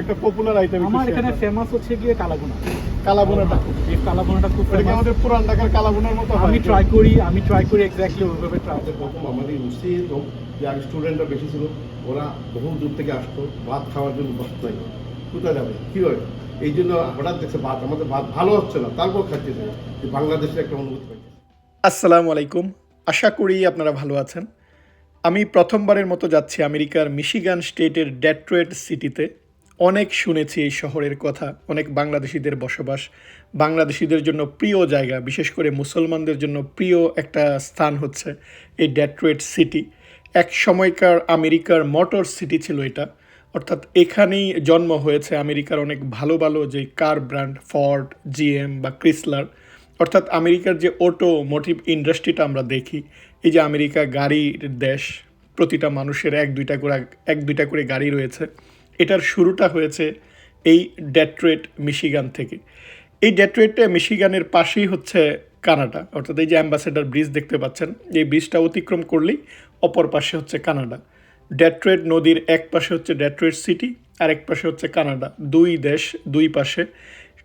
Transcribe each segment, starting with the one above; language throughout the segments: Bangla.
একটা পপুলার আইটেম আমার এখানে ফেমাস হচ্ছে গিয়ে কালাগুনা কালাবোনাটা এই কালাগুনাটা খুব এটা আমাদের পুরান ঢাকার কালাবোনার মতো আমি ট্রাই করি আমি ট্রাই করি এক্স্যাক্টলি ওইভাবে ট্রাই করব আমাদের ইউসি তো যার স্টুডেন্টরা বেশি ছিল ওরা বহু দূর থেকে আসতো ভাত খাওয়ার জন্য বসত নাই। কোথায় যাবে? কী হয়? এই জন্য হঠাৎ দেখছে ভাত আমাদের ভাত ভালো হচ্ছে না তারপর খাচ্ছে যে বাংলাদেশের একটা অনুভূতি পাইছে আসসালামু আলাইকুম। আশা করি আপনারা ভালো আছেন। আমি প্রথমবারের মতো যাচ্ছি আমেরিকার মিশিগান স্টেটের ডেট্রয়েট সিটিতে। অনেক শুনেছি এই শহরের কথা। অনেক বাংলাদেশিদের বসবাস, বাংলাদেশিদের জন্য প্রিয় জায়গা, বিশেষ করে মুসলমানদের জন্য প্রিয় একটা স্থান হচ্ছে এই ডেট্রয়েট সিটি এক সময়কার আমেরিকার মোটর সিটি ছিল এটা। অর্থাৎ এখানেই জন্ম হয়েছে আমেরিকার অনেক ভালো ভালো যে কার ব্র্যান্ড ফর্ড জিএম বা ক্রিসলার অর্থাৎ আমেরিকার যে অটো মোটিভ ইন্ডাস্ট্রিটা আমরা দেখি, এই যে আমেরিকা গাড়ির দেশ, প্রতিটা মানুষের এক দুইটা করে, এক দুইটা করে গাড়ি রয়েছে। এটার শুরুটা হয়েছে এই ডেট্রয়েট মিশিগান থেকে। এই ডেট্রয়েটে মিশিগানের পাশেই হচ্ছে কানাডা, অর্থাৎ এই যে অ্যাম্বাসেডার ব্রিজ দেখতে পাচ্ছেন, এই ব্রিজটা অতিক্রম করলেই অপর পাশে হচ্ছে কানাডা। ডেট্রয়েট নদীর এক পাশে হচ্ছে ডেট্রয়েট সিটি, আর এক পাশে হচ্ছে কানাডা। দুই দেশ দুই পাশে।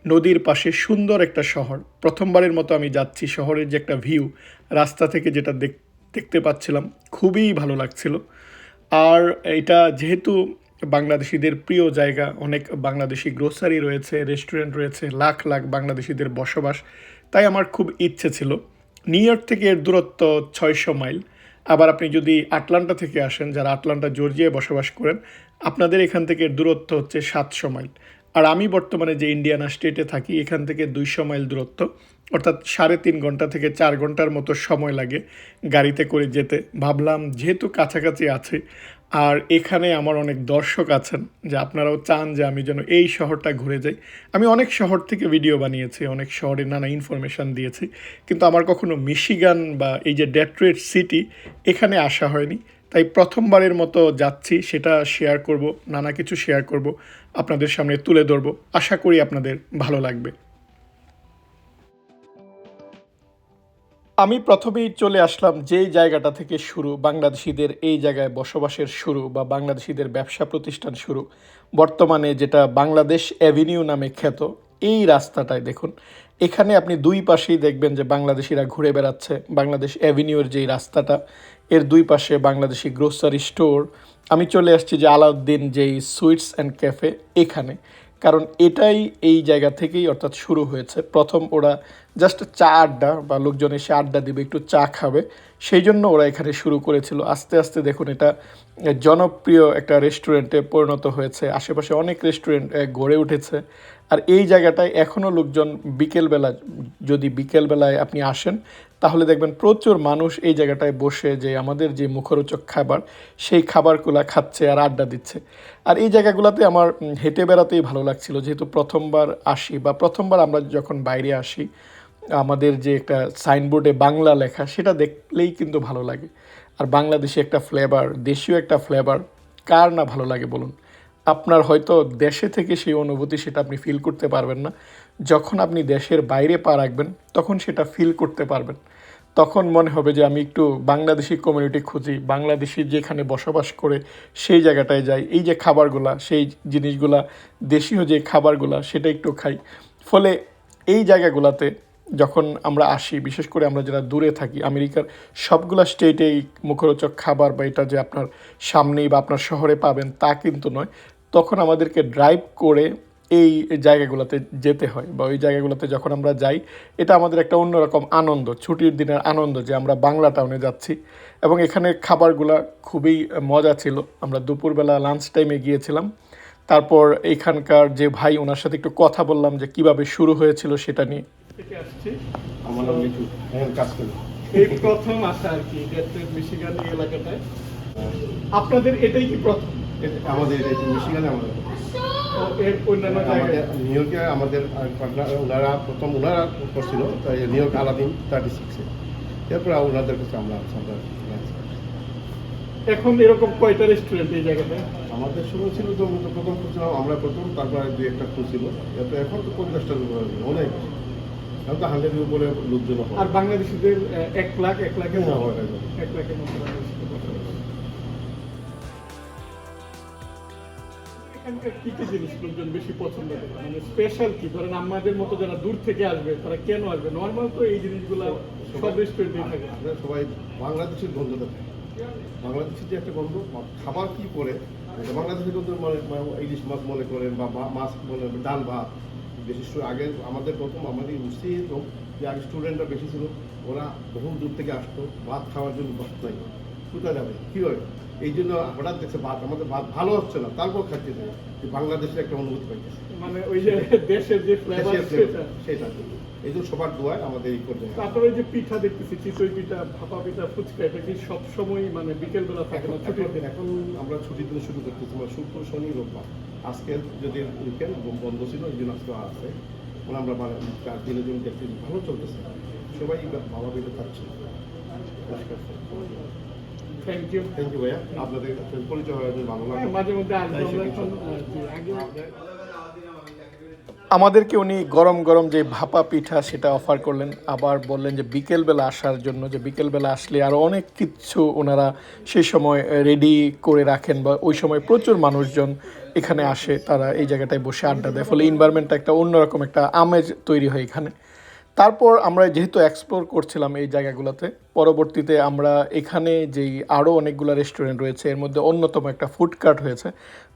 নদীর পাশে সুন্দর একটা শহর। প্রথমবারের মতো আমি যাচ্ছি, শহরের যে একটা ভিউ, রাস্তা থেকে যেটা দেখ- দেখতে পাচ্ছিলাম, খুবই ভালো লাগছিল। আর এটা যেহেতু বাংলাদেশিদের প্রিয় জায়গা, অনেক বাংলাদেশি গ্রোসারি রয়েছে রেস্টুরেন্ট রয়েছে, লাখ লাখ বাংলাদেশিদের বসবাস। তাই আমার খুব ইচ্ছে ছিল। নিউ ইয়র্ক থেকে এর দূরত্ব ছয়শো মাইল। আবার আপনি যদি আটলান্টা থেকে আসেন, যারা আটলান্টা, জর্জিয়ায় বসবাস করেন, আপনাদের এখান থেকে দূরত্ব হচ্ছে সাতশো মাইল। আর আমি বর্তমানে যে ইন্ডিয়ানা স্টেটে থাকি, এখান থেকে দুইশো মাইল দূরত্ব। অর্থাৎ সাড়ে তিন ঘণ্টা থেকে চার ঘণ্টার মতো সময় লাগে গাড়িতে করে যেতে। ভাবলাম, যেহেতু কাছাকাছি আছে আর এখানে আমার অনেক দর্শক আছেন যে আপনারাও চান যে আমি যেন এই শহরটা ঘুরে যাই। আমি অনেক শহর থেকে ভিডিও বানিয়েছি, অনেক শহরে নানা ইনফরমেশান দিয়েছি, কিন্তু আমার কখনো মিশিগান বা এই যে ডেট্রয়েট সিটি এখানে আসা হয়নি। তাই প্রথমবারের মতো যাচ্ছি, সেটা শেয়ার করব, নানা কিছু শেয়ার করব, আপনাদের সামনে তুলে ধরবো। আশা করি আপনাদের ভালো লাগবে। আমি প্রথমেই চলে আসলাম যেই জায়গাটা থেকে শুরু, বাংলাদেশিদের এই জায়গায় বসবাসের শুরু বা বাংলাদেশিদের ব্যবসা প্রতিষ্ঠান শুরু। বর্তমানে যেটা বাংলাদেশ অ্যাভিনিউ নামে খ্যাত, এই রাস্তাটায় দেখুন। এখানে আপনি দুই পাশেই দেখবেন যে বাংলাদেশিরা ঘুরে বেড়াচ্ছে, বাংলাদেশ অ্যাভিনিউর যেই রাস্তাটা, এর দুই পাশে বাংলাদেশি গ্রোসারি স্টোর আমি চলে আসছি যে আলাউদ্দিন যেই সুইটস অ্যান্ড ক্যাফে, এখানে। কারণ এটাই এই জায়গা থেকেই অর্থাৎ শুরু হয়েছে। প্রথম ওরা জাস্ট চা আড্ডা বা লোকজন এসে আড্ডা দিবে, একটু চা খাবে। সেই জন্য ওরা এখানে শুরু করেছিল। আস্তে আস্তে দেখুন এটা জনপ্রিয় একটা রেস্টুরেন্টে পরিণত হয়েছে। আশেপাশে অনেক রেস্টুরেন্ট গড়ে উঠেছে। আর এই জায়গাটায় এখনও লোকজন বিকেলবেলা, যদি বিকেলবেলায় আপনি আসেন তাহলে দেখবেন প্রচুর মানুষ এই জায়গাটায় বসে যে আমাদের যে মুখরোচক খাবার, সেই খাবারগুলো খাচ্ছে আর আড্ডা দিচ্ছে। আর এই জায়গাগুলোতে আমার হেঁটে বেড়াতেই ভালো লাগছিল। যেহেতু প্রথমবার আসি বা প্রথমবার আমরা যখন বাইরে আসি, আমাদের যে একটা সাইনবোর্ডে বাংলা লেখা, সেটা দেখলেই কিন্তু ভালো লাগে। আর বাংলাদেশি একটা ফ্লেভার দেশীয় একটা ফ্লেভার কার না ভালো লাগে বলুন? আপনার হয়তো দেশে থেকে সেই অনুভূতি সেটা আপনি ফিল করতে পারবেন না। যখন আপনি দেশের বাইরে পা রাখবেন, তখন সেটা ফিল করতে পারবেন। তখন মনে হবে যে আমি একটু বাংলাদেশি কমিউনিটি খুঁজি, বাংলাদেশি যেখানে বসবাস করে সেই জায়গাটায় যাই। এই যে খাবারগুলা, সেই জিনিসগুলা, দেশীয় যে খাবারগুলা, সেটা একটু খাই। ফলে এই জায়গাগুলোতে যখন আমরা আসি, বিশেষ করে আমরা যারা দূরে থাকি, আমেরিকার সবগুলা স্টেটেই মুখরোচক খাবার বা এটা যে আপনার সামনেই বা আপনার শহরে পাবেন তা কিন্তু নয়। তখন আমাদেরকে ড্রাইভ করে এই জায়গাগুলোতে যেতে হয় বা ওই জায়গাগুলোতে যখন আমরা যাই এটা আমাদের একটা অন্যরকম আনন্দ। ছুটির দিনের আনন্দ যে আমরা বাংলা টাউনে যাচ্ছি এবং এখানে খাবারগুলা খুবই মজা ছিল। আমরা দুপুরবেলা লাঞ্চ টাইমে গিয়েছিলাম। তারপর এখানকার যে ভাই ওনার সাথে একটু কথা বললাম যে কীভাবে শুরু হয়েছিল সেটা নিয়ে। হ্যাঁ কাজ করি। এই প্রথম আসা আর কি ডেট্রয়েট মিশিগান এই এলাকাটায়। আপনাদের এটাই কি প্রথম? আমাদের এটা মিশিগানে আমাদের। আমাদের নিউ ইয়র্কে আমাদের ওনারা প্রথম ওনারা করছিল তাই নিউ ইয়র্ক আলাদিন থার্টি সিক্সে এরপরে ওনাদের কাছে আমরা এখন এরকম কয়টা রেস্টুরেন্ট এই জায়গাটায় আমাদের শুরু ছিল তো প্রথম খুঁজছিলাম আমরা প্রথম তারপরে দুই একটা খুঁজছিল। এরপরে এখন তো পঞ্চাশটার উপরে অনেক। এখন তো হান্ড্রেডের উপরে লোকজন আর বাংলাদেশিদের এক লাখ এক লাখের হয়। এক লাখের মতো কি কি জিনিস লোকজন বেশি পছন্দ করে? মানে স্পেশাল কি? ধরেন আমাদের মতো যারা দূর থেকে আসবে, তারা কেন আসবে? নর্মাল তো এই জিনিসগুলো সব থাকে। সবাই বাংলাদেশের বাংলাদেশের যে একটা গন্ধ খাবার কি করে? বাংলাদেশের গন্ধ মানে ইলিশ মাছ মনে করেন বা মাছ মনে ডাল ভাত। বিশেষ করে আগে আমাদের প্রথম আমাদের এরকম যে আগে স্টুডেন্টরা বেশি ছিল, ওরা বহু দূর থেকে আসতো, ভাত খাওয়ার জন্য বসত নাই। কোথায় যাবে? কী হয় এই জন্য হঠাৎ দেখছে ভাত আমাদের ভাত ভালো হচ্ছে না। তারপর খাচ্ছে যে বাংলাদেশের একটা অনুভূতি পাইতেছে। মানে ওই যে দেশের যে ফ্লেভার সেটা। এই জন্য সবার দোয়ায় আমাদের এই পর্যায়ে তারপরে যে পিঠা দেখতেছি চিতই পিঠা ভাপা পিঠা ফুচকা এটা কি সব সময় মানে বিকেল বেলা থাকে না ছুটির দিন? এখন আমরা ছুটির দিন শুরু করতেছি। মানে শুক্র শনি রোববার। আজকে যদি উইকেন্ড বন্ধ ছিল এই জন্য আজকে আছে। মানে আমরা মানে চার দিনের জন্য দেখতে ভালো চলতেছে। সবাই ভালো পেতে থাকছে থ্যাংক ইউ থ্যাংক ইউ ভাইয়া। আপনাদের পরিচয় ভালো লাগল। মাঝে মধ্যে আসব আমরা তাই এখন শিখেছি। আহ, জি, আগে আমাদেরকে উনি গরম গরম যে ভাপা পিঠা সেটা অফার করলেন আবার বললেন যে বিকেলবেলা আসার জন্য যে বিকেলবেলা আসলে আরও অনেক কিছু ওনারা সেই সময় রেডি করে রাখেন বা ওই সময় প্রচুর মানুষজন এখানে আসে তারা এই জায়গাটায় বসে আড্ডা দেয়। ফলে ইনভায়রনমেন্টটা একটা অন্যরকম একটা আমেজ তৈরি হয় এখানে। তারপর আমরা যেহেতু এক্সপ্লোর করছিলাম এই জায়গাগুলোতে পরবর্তীতে আমরা এখানে যেই আরও অনেকগুলো রেস্টুরেন্ট রয়েছে, এর মধ্যে অন্যতম একটা ফুড কার্ট হয়েছে।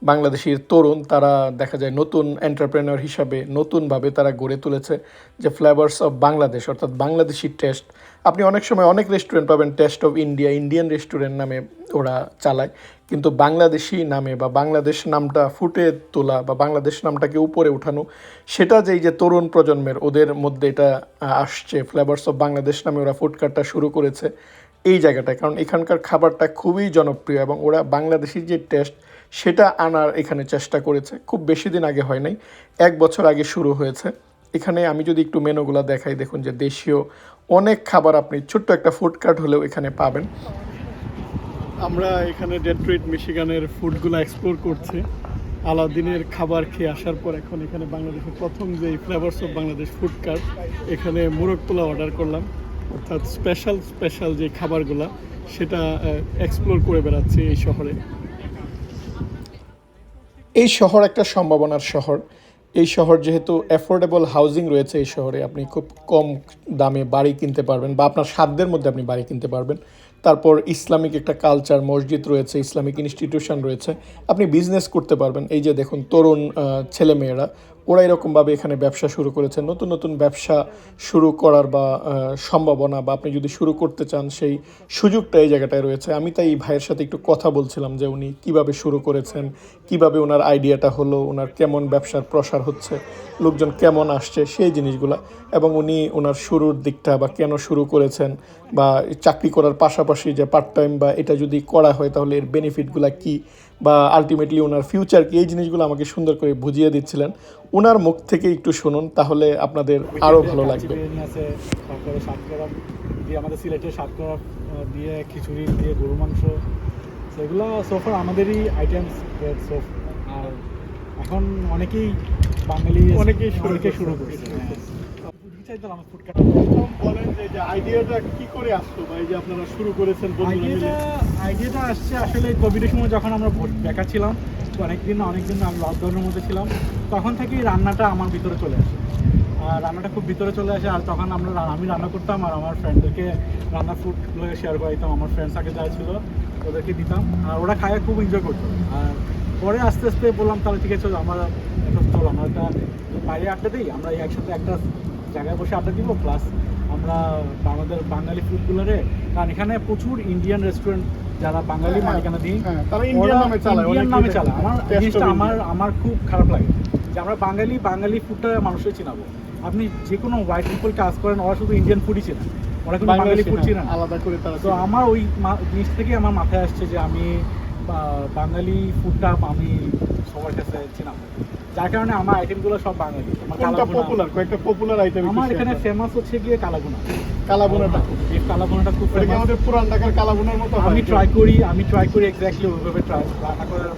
বাংলাদেশের তরুণ, তারা দেখা যায় নতুন এন্টারপ্রেনার হিসাবে নতুনভাবে তারা গড়ে তুলেছে যে ফ্লেভার্স অফ বাংলাদেশ অর্থাৎ বাংলাদেশি টেস্ট আপনি অনেক সময় অনেক রেস্টুরেন্ট পাবেন taste of India Indian restaurant নামে ওরা চালায়। কিন্তু বাংলাদেশি নামে বা বাংলাদেশ নামটা ফুটে তোলা বা বাংলাদেশ নামটাকে উপরে উঠানো, সেটা যেই যে তরুণ প্রজন্মের, ওদের মধ্যে এটা আসছে। ফ্লেভার্স অফ বাংলাদেশ নামে ওরা ফুড শুরু শুরু করেছে এই জায়গাটায়। কারণ এখানকার খাবারটা খুবই জনপ্রিয় এবং ওরা বাংলাদেশি যে টেস্ট, সেটা আনার এখানে চেষ্টা করেছে। খুব বেশি দিন আগে হয় নাই, এক বছর আগে শুরু হয়েছে। এখানে আমি যদি একটু মেনুগুলো দেখাই, দেখুন যে দেশীয় অনেক খাবার আপনি ছোট্ট একটা ফুড কার্ট হলেও এখানে পাবেন। আমরা এখানে ডেট্রয়েট মিশিগানের ফুডগুলো এক্সপ্লোর করছি। আলাদিনের খাবার খেয়ে আসার পর এখন এখানে বাংলাদেশের প্রথম যে flavours of Bangladesh food cart এখানে মুরগ পোলা অর্ডার করলাম। অর্থাৎ স্পেশাল স্পেশাল যে খাবারগুলো, সেটা এক্সপ্লোর করে বেড়াচ্ছে এই শহরে। এই শহর একটা সম্ভাবনার শহর। এই শহর যেহেতু অ্যাফোর্ডেবল হাউজিং রয়েছে এই শহরে, আপনি খুব কম দামে বাড়ি কিনতে পারবেন বা আপনার সাধ্যের মধ্যে আপনি বাড়ি কিনতে পারবেন। তারপর ইসলামিক একটা কালচার মসজিদ রয়েছে, ইসলামিক ইনস্টিটিউশন রয়েছে, আপনি বিজনেস করতে পারবেন। এই যে দেখুন, তরুণ ছেলেমেয়েরা ওরা এরকমভাবে এখানে ব্যবসা শুরু করেছে নতুন নতুন ব্যবসা শুরু করার বা সম্ভাবনা বা আপনি যদি শুরু করতে চান, সেই সুযোগটা এই জায়গাটায় রয়েছে। আমি তাই এই ভাইয়ের সাথে একটু কথা বলছিলাম যে উনি কীভাবে শুরু করেছেন, কীভাবে ওনার আইডিয়াটা হলো, ওনার কেমন ব্যবসার প্রসার হচ্ছে, লোকজন কেমন আসছে, সেই জিনিসগুলা এবং উনি ওনার শুরুর দিকটা বা কেন শুরু করেছেন বা চাকরি করার পাশাপাশি যে পার্ট টাইম বা এটা যদি করা হয়, তাহলে এর বেনিফিটগুলো কি? বা আলটিমেটলি ওনার ফিউচার কি এই জিনিসগুলো আমাকে সুন্দর করে বুঝিয়ে দিচ্ছিলেন। ওনার মুখ থেকে একটু শুনুন তাহলে আপনাদের আরও ভালো লাগবে। তারপরে সাতকরা দিয়ে আমাদের সিলেটের সাতকরা দিয়ে খিচুড়ি দিয়ে গরু মাংস সেগুলো সোফার আমাদেরই আইটেমস সোফ আর এখন অনেকেই বাঙালি অনেকেই শুরু করছে। শুরু করছে। চাইতাম আমার ফুড বলেন যে যে আইডিয়াটা কি করে আসলো বা এই যে আপনারা শুরু করেছেন আইডিয়াটা আইডিয়াটা আসছে আসলে কোভিডের সময় যখন আমরা বেকার ছিলাম তো অনেকদিন অনেকদিন আমি লকডাউনের মধ্যে ছিলাম তখন থেকেই রান্নাটা আমার ভিতরে চলে আসে। আর রান্নাটা খুব ভিতরে চলে আসে আর তখন আমরা আমি রান্না করতাম আর আমার ফ্রেন্ডদেরকে রান্নার ফুডগুলো শেয়ার করে দিতাম আমার ফ্রেন্ডস আগে যা ছিল ওদেরকে দিতাম আর ওরা খায় খুব এনজয় করতো। আর পরে আস্তে আস্তে বললাম তাহলে ঠিক আছে আমরা এখন চলো আমরা একটা বাইরে আড্ডা দিই আমরা একসাথে একটা জায়গায় বসে আড্ডা দিব প্লাস আমরা আমাদের বাঙালি ফুডগুলোরে কারণ এখানে প্রচুর ইন্ডিয়ান রেস্টুরেন্ট যারা বাঙালি হ্যাঁ, মালিকানা দিই হ্যাঁ, তারা ইন্ডিয়ান নামে চালায়, ইন্ডিয়ান নামে চালায়। আমার জিনিসটা আমার আমার খুব খারাপ লাগে যে আমরা বাঙালি বাঙালি ফুডটা মানুষের চিনাবো। আপনি যে কোনো হোয়াইট পিপল কাজ করেন ওরা শুধু ইন্ডিয়ান ফুডই চেনেন ওরা কিন্তু বাঙালি ফুড না, চিনেন না। আলাদা করে তারা তো আমার ওই জিনিস থেকে আমার মাথায় আসছে যে আমি বাঙালি ফুডটা আমি সবার কাছে চিনাবো যার কারণে আমার আইটেমগুলো সব বাঙালি। আমার কোনটা পপুলার কয়েকটা পপুলার আইটেম আমার এখানে ফেমাস হচ্ছে গিয়ে কালাগুনা। কালাবোনাটা বিফ কালাগুনাটা খুব ওটা আমাদের পুরান ঢাকার কালাবোনার মতো আমি ট্রাই করি আমি ট্রাই করি এক্স্যাক্টলি ওইভাবে ট্রাই রান্না করার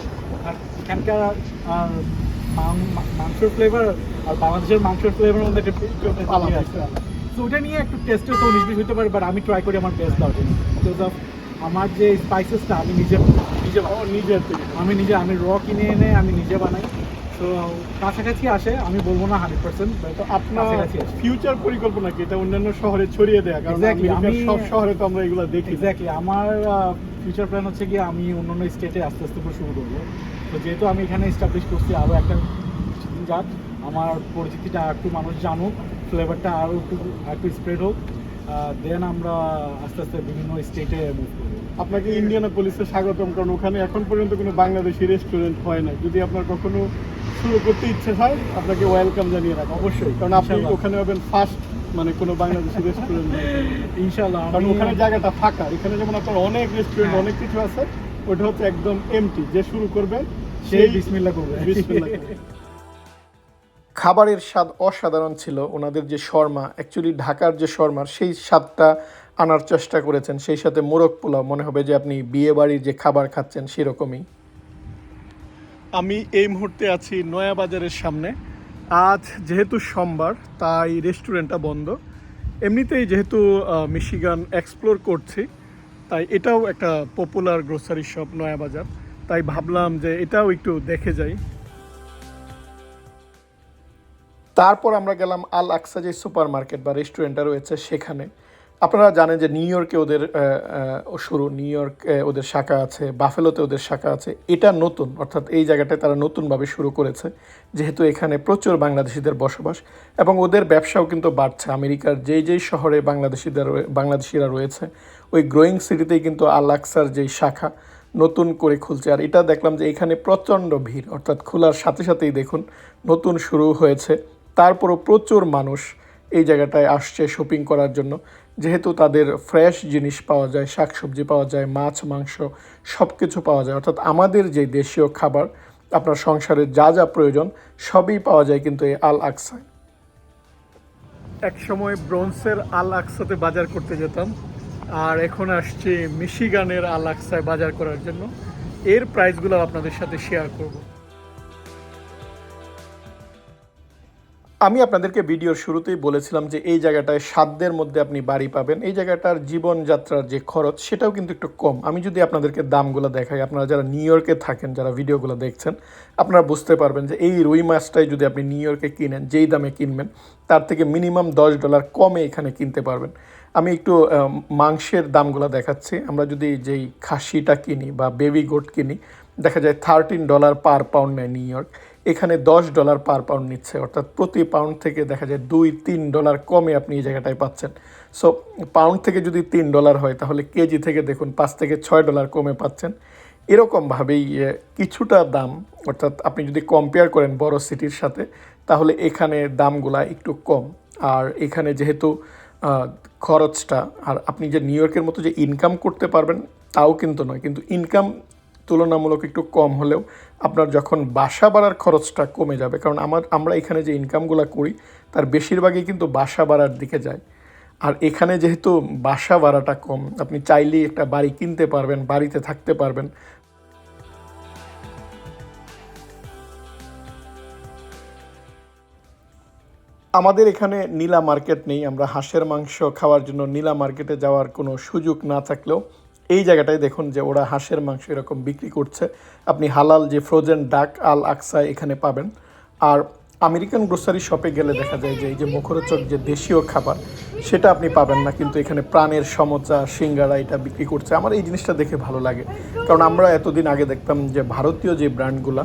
আর এখানকার মাংসের ফ্লেভার আর বাংলাদেশের মাংসের ফ্লেভার মধ্যে একটা আলাদা। তো ওটা নিয়ে একটু টেস্টে তো উনিশ হতে পারে বাট আমি ট্রাই করি আমার বেস্ট জন্য বিকজ অফ আমার যে স্পাইসেসটা আমি নিজে নিজে নিজের আমি নিজে আমি র কিনে এনে আমি নিজে বানাই। তো কাছাকাছি আসে আমি বলব না হান্ড্রেড পার্সেন্ট তো আপনার ফিউচার পরিকল্পনা কি? এটা অন্যান্য শহরে ছড়িয়ে দেয়া কারণ আমি- সব শহরে তো আমরা এগুলো দেখি। এক্স্যাক্টলি আমার ফিউচার প্ল্যান হচ্ছে কি আমি অন্যান্য স্টেটে আস্তে আস্তে করে শুরু করব। তো যেহেতু আমি এখানে এস্টাবলিশ করছি আরও একটা যাক আমার পরিচিতিটা আর একটু মানুষ জানুক ফ্লেভারটা আরও একটু আর একটু স্প্রেড হোক। দেন আমরা আস্তে আস্তে বিভিন্ন স্টেটে মুভ আপনাকে ইন্ডিয়ানা পুলিশে স্বাগতম কারণ ওখানে এখন পর্যন্ত কোনো বাংলাদেশি রেস্টুরেন্ট হয় না যদি আপনার কখনো শুরু করতে ইচ্ছে হয় আপনাকে ওয়েলকাম জানিয়ে রাখা অবশ্যই, কারণ আপনি। ওখানে হবেন ফার্স্ট মানে কোনো বাংলাদেশি রেস্টুরেন্ট ইনশাল্লাহ কারণ ওখানে জায়গাটা ফাঁকা। এখানে যেমন আপনার অনেক রেস্টুরেন্ট হ্যাঁ। অনেক কিছু আছে ওটা হচ্ছে একদম এমটি যে শুরু করবে সেই বিসমিল্লা করবে। বিসমিল্লাহ করবে। খাবারের স্বাদ অসাধারণ ছিল। ওনাদের যে শর্মা অ্যাকচুয়ালি ঢাকার যে শর্মার সেই স্বাদটা আনার চেষ্টা করেছেন। সেই সাথে মোরগ পোলাও, মনে হবে যে আপনি বিয়ে বাড়ির যে খাবার খাচ্ছেন সেরকমই। আমি এই মুহূর্তে আছি নয়া বাজারের সামনে। আজ যেহেতু সোমবার, তাই রেস্টুরেন্টটা বন্ধ। এমনিতেই যেহেতু মিশিগান এক্সপ্লোর করছি, তাই এটাও একটা পপুলার গ্রোসারি শপ নয়া বাজার তাই ভাবলাম যে এটাও একটু দেখে যাই। তারপর আমরা গেলাম আল আকসা যে সুপার মার্কেট বা রেস্টুরেন্টটা রয়েছে সেখানে। আপনারা জানেন যে নিউ ইয়র্কে ওদের শুরু, নিউ ইয়র্ক ওদের শাখা আছে, বাফেলোতে ওদের শাখা আছে। এটা নতুন, অর্থাৎ এই জায়গাটায় তারা নতুনভাবে শুরু করেছে, যেহেতু এখানে প্রচুর বাংলাদেশিদের বসবাস এবং ওদের ব্যবসাও কিন্তু বাড়ছে। আমেরিকার যেই যেই শহরে বাংলাদেশিদের বাংলাদেশিরা রয়েছে, ওই গ্রোয়িং সিটিতেই কিন্তু আল আকসার যেই শাখা নতুন করে খুলছে। আর এটা দেখলাম যে এখানে প্রচণ্ড ভিড়, অর্থাৎ খোলার সাথে সাথেই দেখুন, নতুন শুরু হয়েছে। তারপরও প্রচুর মানুষ এই জায়গাটায় আসছে শপিং করার জন্য। যেহেতু তাদের ফ্রেশ জিনিস পাওয়া যায়, শাকসবজি পাওয়া যায়, মাছ, মাংস সব কিছু পাওয়া যায়। অর্থাৎ আমাদের যে দেশীয় খাবার, আপনার সংসারের যা যা প্রয়োজন সবই পাওয়া যায় কিন্তু এই আল আকসায় এক সময় ব্রোঞ্জের আল আকসাতে বাজার করতে যেতাম, আর এখন আসছি মিশিগানের আল আকসায় বাজার করার জন্য। এর প্রাইসগুলো আপনাদের সাথে শেয়ার করব। আমি আপনাদেরকে ভিডিওর শুরুতেই বলেছিলাম যে এই জায়গাটায় সাধ্যের মধ্যে আপনি বাড়ি পাবেন। এই জায়গাটার জীবনযাত্রার যে খরচ, সেটাও কিন্তু একটু কম। আমি যদি আপনাদেরকে দামগুলো দেখাই, আপনারা যারা নিউ ইয়র্কে থাকেন, যারা ভিডিওগুলো দেখছেন, আপনারা বুঝতে পারবেন যে এই রুই মাছটাই যদি আপনি নিউ ইয়র্কে কিনেন, যেই দামে কিনবেন, তার থেকে মিনিমাম দশ ডলার কমে এখানে কিনতে পারবেন। আমি একটু মাংসের দামগুলো দেখাচ্ছি। আমরা যদি যেই খাসিটা কিনি বা বেবি গোট কিনি, দেখা যায় থার্টিন ডলার পার পাউন্ড নেয় নিউ ইয়র্ক। এখানে দশ ডলার পার পাউন্ড নিচ্ছে, অর্থাৎ প্রতি পাউন্ড থেকে দেখা যায় দুই, তিন ডলার কমে আপনি এই জায়গাটায় পাচ্ছেন। সো পাউন্ড থেকে যদি তিন ডলার হয়, তাহলে কেজি থেকে দেখুন পাঁচ থেকে ছয় ডলার কমে পাচ্ছেন। এরকমভাবেই কিছুটা দাম, অর্থাৎ আপনি যদি কম্পেয়ার করেন বড় সিটির সাথে, তাহলে এখানে দামগুলা একটু কম। আর এখানে যেহেতু খরচটা, আর আপনি যে নিউ ইয়র্কের মতো যে ইনকাম করতে পারবেন, তাও কিন্তু নয়। কিন্তু ইনকাম তুলনামূলক একটু কম হলেও আপনার যখন বাসা বাড়ার খরচটা কমে যাবে, কারণ আমার, আমরা এখানে যে ইনকামগুলো করি, তার বেশিরভাগই কিন্তু বাসা বাড়ার দিকে যায়। আর এখানে যেহেতু বাসা ভাড়াটা কম, আপনি চাইলেই একটা বাড়ি কিনতে পারবেন, বাড়িতে থাকতে পারবেন। আমাদের এখানে নীলা মার্কেট নেই, আমরা হাঁসের মাংস খাওয়ার জন্য নীলা মার্কেটে যাওয়ার কোনো সুযোগ না থাকলেও এই জায়গাটায় দেখুন যে ওরা হাঁসের মাংস এরকম বিক্রি করছে। আপনি হালাল যে ফ্রোজেন ডাক আল আকসা এখানে পাবেন। আর আমেরিকান গ্রোসারি শপে গেলে দেখা যায় যে এই যে মুখরোচক যে দেশীয় খাবার, সেটা আপনি পাবেন না। কিন্তু এখানে প্রাণের সমচা সিঙ্গারা এটা বিক্রি করছে। আমার এই জিনিসটা দেখে ভালো লাগে। কারণ আমরা এতদিন আগে দেখতাম যে ভারতীয় যে ব্র্যান্ডগুলা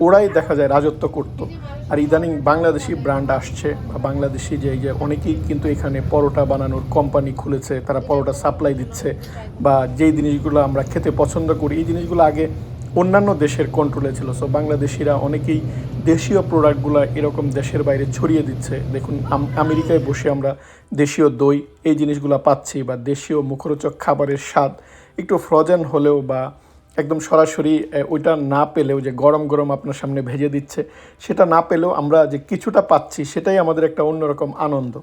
ওরাই দেখা যায় রাজত্ব করতো। আর ইদানিং বাংলাদেশি ব্র্যান্ড আসছে বা বাংলাদেশি যে যে অনেকেই কিন্তু এখানে পরোটা বানানোর কোম্পানি খুলেছে, তারা পরোটা সাপ্লাই দিচ্ছে বা যেই জিনিসগুলো আমরা খেতে পছন্দ করি, এই জিনিসগুলো আগে অন্যান্য দেশের কন্ট্রোলে ছিল। সো বাংলাদেশিরা অনেকেই দেশীয় প্রোডাক্টগুলো এরকম দেশের বাইরে ছড়িয়ে দিচ্ছে। দেখুন, আম- আমেরিকায় বসে আমরা দেশীয় দই, এই জিনিসগুলো পাচ্ছি বা দেশীয় মুখরোচক খাবারের স্বাদ একটু ফ্রোজেন হলেও বা একদম সরাসরি ওইটা না পেলেও যে গরম গরম আপনার সামনে ভেজে দিচ্ছে, সেটা না পেলেও আমরা যে কিছুটা পাচ্ছি, সেটাই আমাদের একটা অন্যরকম আনন্দ।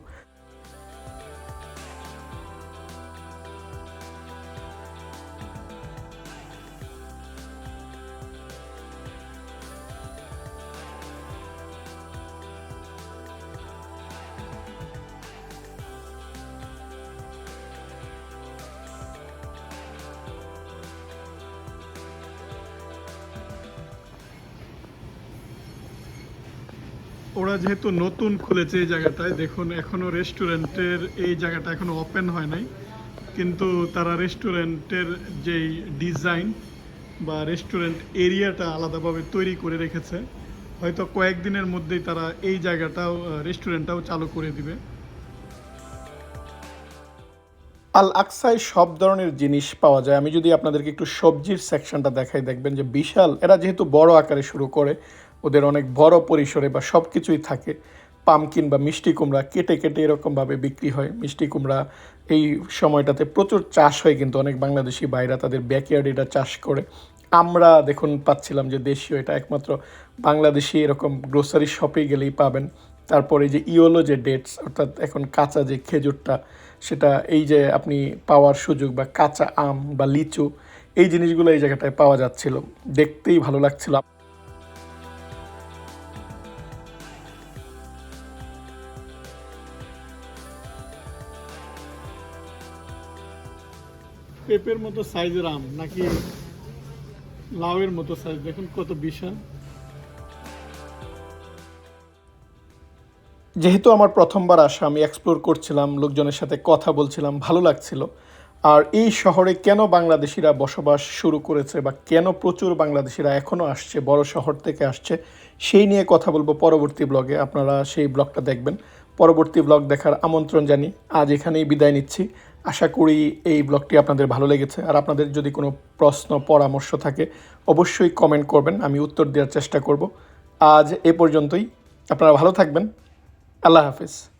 ওরা যেহেতু নতুন খুলেছে এই জায়গাটায়, দেখুন, এখনও রেস্টুরেন্টের এই জায়গাটা এখনও ওপেন হয় নাই, কিন্তু তারা রেস্টুরেন্টের যেই ডিজাইন বা রেস্টুরেন্ট এরিয়াটা আলাদাভাবে তৈরি করে রেখেছে, হয়তো কয়েকদিনের মধ্যেই তারা এই জায়গাটাও রেস্টুরেন্টটাও চালু করে দিবে। আল আকসায় সব ধরনের জিনিস পাওয়া যায়। আমি যদি আপনাদেরকে একটু সবজির সেকশনটা দেখাই, দেখবেন যে বিশাল, এরা যেহেতু বড় আকারে শুরু করে ওদের অনেক বড় পরিসরে বা সব কিছুই থাকে। পামকিন বা মিষ্টি কুমড়া কেটে কেটে এরকমভাবে বিক্রি হয়। মিষ্টি কুমড়া এই সময়টাতে প্রচুর চাষ হয় কিন্তু অনেক বাংলাদেশি বাইরা তাদের ব্যাকয়ার্ড এটা চাষ করে। আমরা দেখুন পাচ্ছিলাম যে দেশীয় এটা একমাত্র বাংলাদেশি এরকম গ্রোসারি শপে গেলেই পাবেন। তারপরে যে ইয়োলো যে ডেটস অর্থাৎ এখন কাঁচা যে খেজুরটা, সেটা এই যে আপনি পাওয়ার সুযোগ বা কাঁচা আম বা লিচু, এই জিনিসগুলো এই জায়গাটায় পাওয়া যাচ্ছিল। দেখতেই ভালো লাগছিল। পেঁপের মতো সাইজের আম, নাকি লাউয়ের মতো সাইজ দেখুন কত বিশাল। যেহেতু আমার প্রথমবার আসা, আমি এক্সপ্লোর করছিলাম, লোকজনের সাথে কথা বলছিলাম, ভালো লাগছিল। আর এই শহরে কেন বাংলাদেশিরা বসবাস শুরু করেছে বা কেন প্রচুর বাংলাদেশিরা এখনও আসছে, বড় শহর থেকে আসছে, সেই নিয়ে কথা বলব পরবর্তী ব্লগে আপনারা সেই ব্লগটা দেখবেন। পরবর্তী ব্লগ দেখার আমন্ত্রণ জানি আজ এখানেই বিদায় নিচ্ছি। আশা করি এই ব্লগটি আপনাদের ভালো লেগেছে। আর আপনাদের যদি কোনো প্রশ্ন, পরামর্শ থাকে, অবশ্যই কমেন্ট করবেন, আমি উত্তর দেওয়ার চেষ্টা করব। আজ এ পর্যন্তই। আপনারা ভালো থাকবেন। আল্লাহ হাফিজ।